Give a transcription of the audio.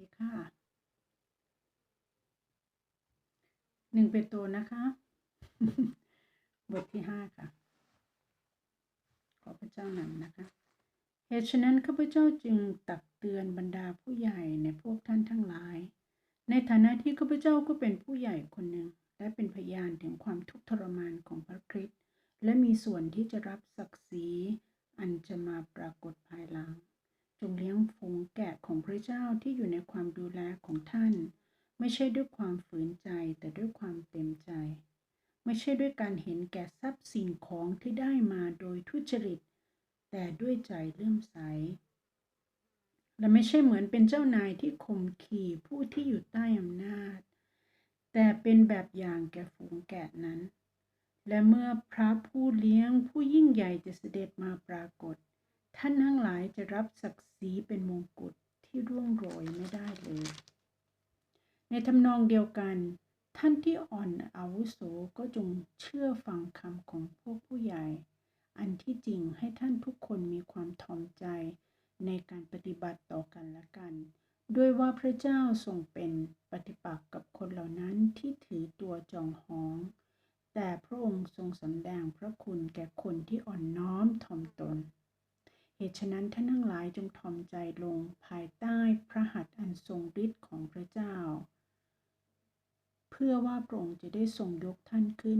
ดีค่ะหนึ่งเป็นตัวนะคะ บทที่ห้าค่ะ ขอพระเจ้านำนะคะเหตุฉะนั้นข้าพเจ้าจึงตักเตือนบรรดาผู้ใหญ่ในพวกท่านทั้งหลาย ในฐานะที่ข้าพเจ้าก็เป็นผู้ใหญ่คนหนึ่งและเป็นพยานถึงความทุกข์ทรมานของพระคริสต์และมีส่วนที่จะรับศักดิ์ศรีอันจะมาปรากฏภายหลัง จงเลี้ยงฝูงแกะของพระเจ้าที่อยู่ในความดูแลของท่าน ไม่ใช่ด้วยความฝืนใจแต่ด้วยความเต็มใจ ไม่ใช่ด้วยการเห็นแก่ทรัพย์สิ่งของที่ได้มาโดยทุจริต แต่ด้วยใจเลื่อมใส และไม่ใช่เหมือนเป็นเจ้านายที่ข่มขี่ผู้ที่อยู่ใต้อำนาจ แต่เป็นแบบอย่างแก่ฝูงแกะนั้น และเมื่อพระผู้เลี้ยงผู้ยิ่งใหญ่จะเสด็จมาปรากฏ ท่านทั้งหลายจะรับศักดิ์ศรีเป็นมงกุฎที่ร่วงโรยไม่ได้เลย ในทำนองเดียวกัน ท่านที่อ่อนอาวุโสก็จงเชื่อฟังคำของพวกผู้ใหญ่ อันที่จริงให้ท่านทุกคนมีความถ่อมใจในการปฏิบัติต่อกันและกัน ด้วยว่าพระเจ้าทรงเป็นปฏิปักษ์กับคนเหล่านั้นที่ถือตัวจองหอง แต่พระองค์ทรงสำแดงพระคุณแก่คนที่อ่อนน้อมถ่อมตน เหตุฉะนั้นท่านทั้งหลายจงถ่อมใจลงภายใต้พระหัตถ์อันทรงฤทธิ์ของพระเจ้า เพื่อว่าพระองค์จะได้ทรงยกท่านขึ้น